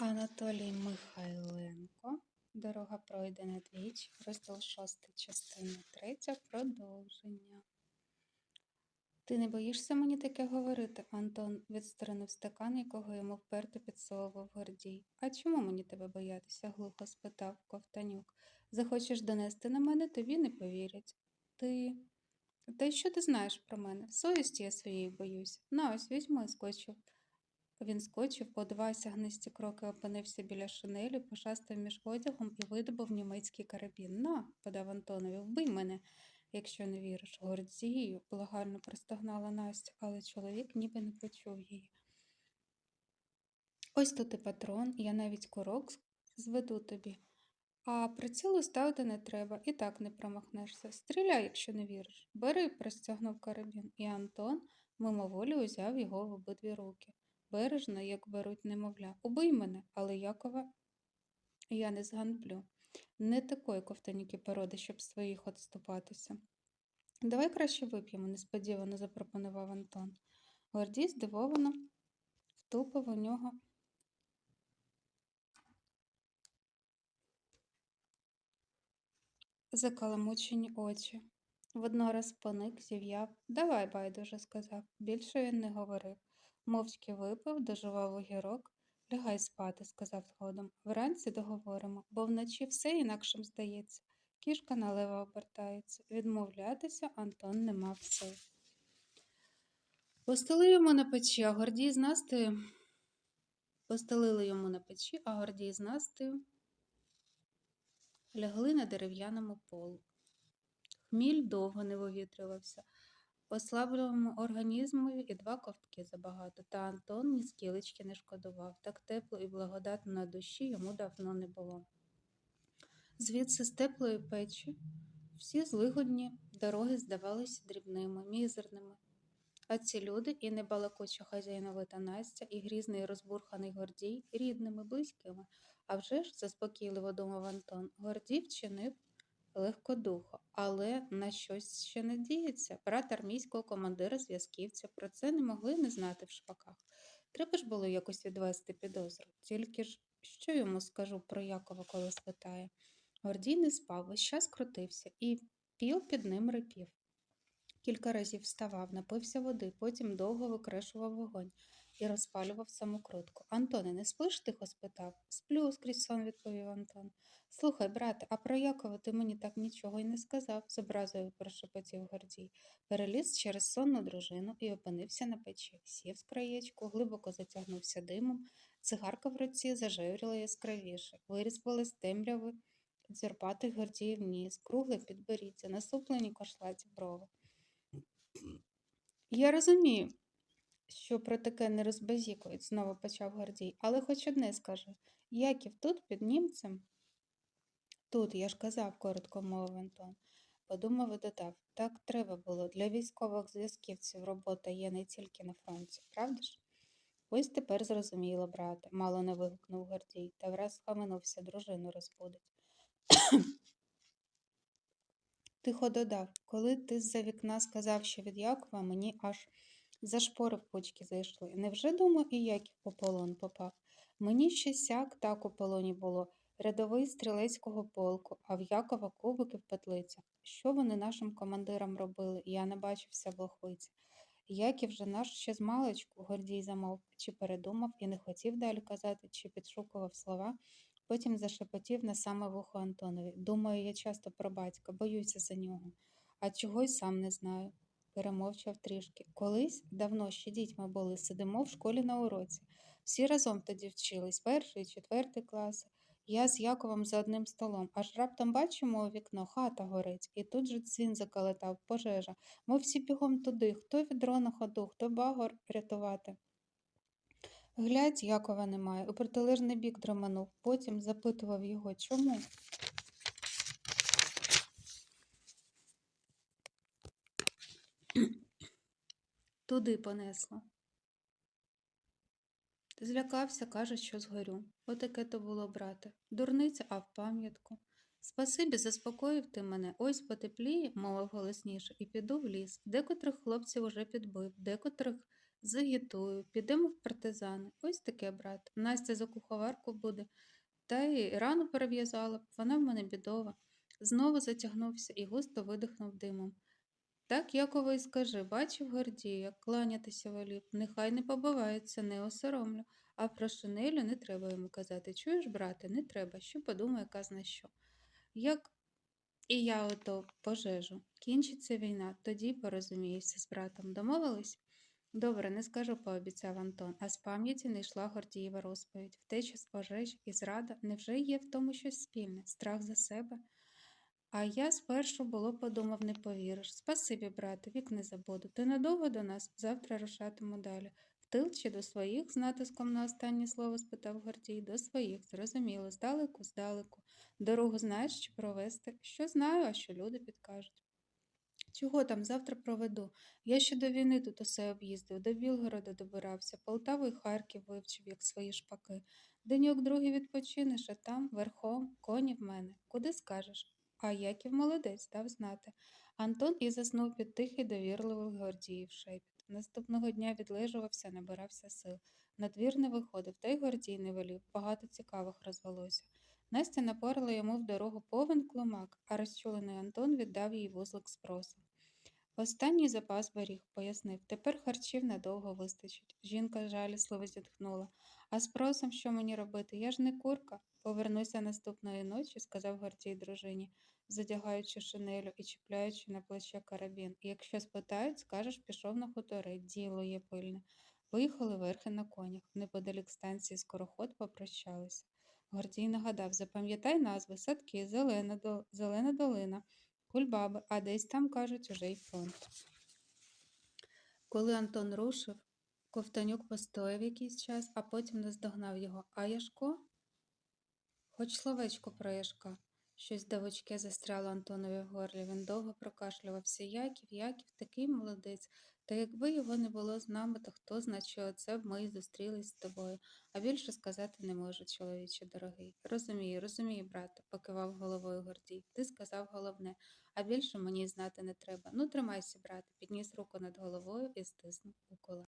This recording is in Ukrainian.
Анатолій Михайленко. Дорога пройдена двічі. Розділ 6, частина 3. Продовження. Ти не боїшся мені таке говорити? Антон відсторонив стакан, якого йому вперто підсовував Гордій. А чому мені тебе боятися? глухо спитав Ковтанюк. Захочеш донести на мене, тобі не повірять. Ти. Та й що ти знаєш про мене? Совісті я своєї боюсь. На ось візьми, скочив. Він скочив, по два сягнисті кроки опинився біля шинелі, пошастав між одягом і видобув німецький карабін. На, подав Антонові, вбий мене, якщо не віриш. Гордію, благально простогнала Настя, але чоловік ніби не почув її. Ось тут і патрон, я навіть курок зведу тобі. А прицілу ставити не треба, і так не промахнешся. Стріляй, якщо не віриш. Бери, простягнув карабін, і Антон мимоволі узяв його в обидві руки бережно, як беруть немовля. Убий мене, але Якова я не зганблю. Не такої ковтаніки породи, щоб своїх отступатися. Давай краще вип'ємо, несподівано запропонував Антон. Гордій здивовано втупив у нього. Закаламучені очі. Воднораз поник, зів'яв. Давай, байдуже, сказав. Більше він не говорив. Мовчки випив, дожував огірок. Лягай спати, сказав згодом. Вранці договоримо, бо вночі все інакшим здається. Кішка налево обертається. Відмовлятися Антон не мав сил. Постели йому на печі, а Гордій з Настею. Постелили йому на печі, а Гордій з Настею лягли на дерев'яному полу. Хміль довго не вивітрювався. Ослабленому організмові і два ковтки забагато, та Антон ні скілечки не шкодував. Так тепло і благодатно на душі йому давно не було. Звідси з теплої печі всі злигодні дороги здавалися дрібними, мізерними. А ці люди і небалакуча хазяйновита Настя, і грізний розбурханий Гордій рідними, близькими. А вже ж, заспокійливо думав Антон, Гордій вчинив легкодухо, але на щось ще не діється. Брат армійського командира зв'язківця про це не могли не знати в шпаках. Треба ж було якось відвести підозру. Тільки ж що йому скажу про Якова, коли спитає. Гордій не спав, весь час крутився, і піл під ним рипів. Кілька разів вставав, напився води, потім довго викрешував вогонь і розпалював самокрутку. Антоне, не спиш? тихо спитав. Сплю, скрізь сон, відповів Антон. Слухай, брате, а про Якова ти мені так нічого й не сказав, з образою прошепотів Гордій. Переліз через сонну дружину і опинився на печі. Сів з краєчку, глибоко затягнувся димом, цигарка в руці зажевріла яскравіше, вирізбили з темряви дзюрпатий Гордіїв ніс, кругле підборіддя, насуплені кошлаті брови. Я розумію, що про таке не розбазікують, знову почав Гордій, але хоч одне скажу Яків тут під німцем. Тут, я ж казав, коротко мовив Антон. Подумав і додав так треба було. Для військових зв'язківців робота є не тільки на фронті, правда ж? Ось тепер зрозуміло, брате, мало не вигукнув Гордій, та враз схаменувся, дружину розбудить. Тихо додав, коли ти з-за вікна сказав, що від Якова мені аж зашпори в почки зайшли. Невже, думаю, і по полон попав? Мені ще сяк так у полоні було рядовий стрілецького полку, а в Якова кубики в петлицях. Що вони нашим командирам робили, я не бачився в лохвиці. Яків же наш ще з маличку, Гордій замовк, чи передумав і не хотів далі казати, чи підшукував слова, потім зашепотів на саме вухо Антонові. Думаю, я часто про батька, боюся за нього, а чого й сам не знаю. Перемовчав трішки. Колись, давно ще дітьми були, сидимо в школі на уроці. Всі разом тоді вчились, перший, четвертий класи. Я з Яковом за одним столом, аж раптом бачимо у вікно, хата горить, і тут же дзвін закалетав, пожежа. Ми всі бігом туди, хто відро на ходу, хто багор рятувати. Глядь, Якова немає, у протилежний бік дроманув, потім запитував його, чому. Туди понесло. Злякався, каже, що згорю. Отаке то було, брате. Дурниця, а в пам'ятку. Спасибі, заспокоїв ти мене. Ось потепліє, мовив голосніше, і піду в ліс. Декотрих хлопців уже підбив, декотрих Загітую, підемо в партизани. Ось таке, брат. Настя за куховарку буде. Та й рану перев'язала вона в мене бідова. Знову затягнувся і густо видихнув димом. Так Яково й скажи, бачив Гордій, як кланятися волів. Нехай не побивається, не осоромлю. А про шинелю не треба йому казати. Чуєш, брате, не треба, що подумає казна що. Як і я ото пожежу. Кінчиться війна, тоді порозумієшся з братом. Домовились? Добре, не скажу, пообіцяв Антон, а з пам'яті не йшла Гордієва розповідь. Втеча з пожеж і зрада невже є в тому щось спільне, страх за себе? А я спершу було подумав, не повіриш. Спасибі, брате, вік не забуду. Ти надовго до нас, завтра рушатиму далі. В тил чи до своїх, з натиском на останнє слово спитав Гордій. До своїх, зрозуміло, здалеку, здалеку. Дорогу знаєш чи провести? Що знаю, а що люди підкажуть. Чого там завтра проведу? Я ще до війни тут усе об'їздив, до Білгорода добирався, Полтаву і Харків вивчив, як свої шпаки. Деньок другий відпочинеш, а там, верхом, коні в мене. Куди скажеш? А Яків молодець дав знати. Антон і заснув під тихий довірливий Гордіїв шепіт. Наступного дня відлежувався, набирався сил. На двір не виходив, та й Гордій не волів, багато цікавих розвелося. Настя напорила йому в дорогу повен клумак, а розчулений Антон віддав їй вузлик з просом. Останній запас беріг, пояснив. Тепер харчів надовго вистачить. Жінка жалісливо зітхнула. А з просом що мені робити? Я ж не курка. Повернуся наступної ночі, сказав Гордій дружині, задягаючи шинелю і чіпляючи на плече карабін. І якщо спитають, скажеш, пішов на хутори, діло є пильне. Виїхали верхи на конях. Неподалік станції скороход попрощалися. Гордій нагадав, запам'ятай назви, садки, зелена, до... зелена долина, кульбаби, а десь там, кажуть, уже й фронт. Коли Антон рушив, Ковтанюк постояв якийсь час, а потім наздогнав його. А Яшко? Хоч словечко про Яшка. Щось давочке застряло Антонові в горлі. Він довго прокашлювався. Яків, Яків, такий молодець. Та якби його не було з нами, то хто знає, що оце б ми й зустрілись з тобою. А більше сказати не можу, чоловіче дорогий. Розумію, розумію, брате, покивав головою Гордій. Ти сказав головне, а більше мені знати не треба. Ну, тримайся, брате, підніс руку над головою і стиснув у колені.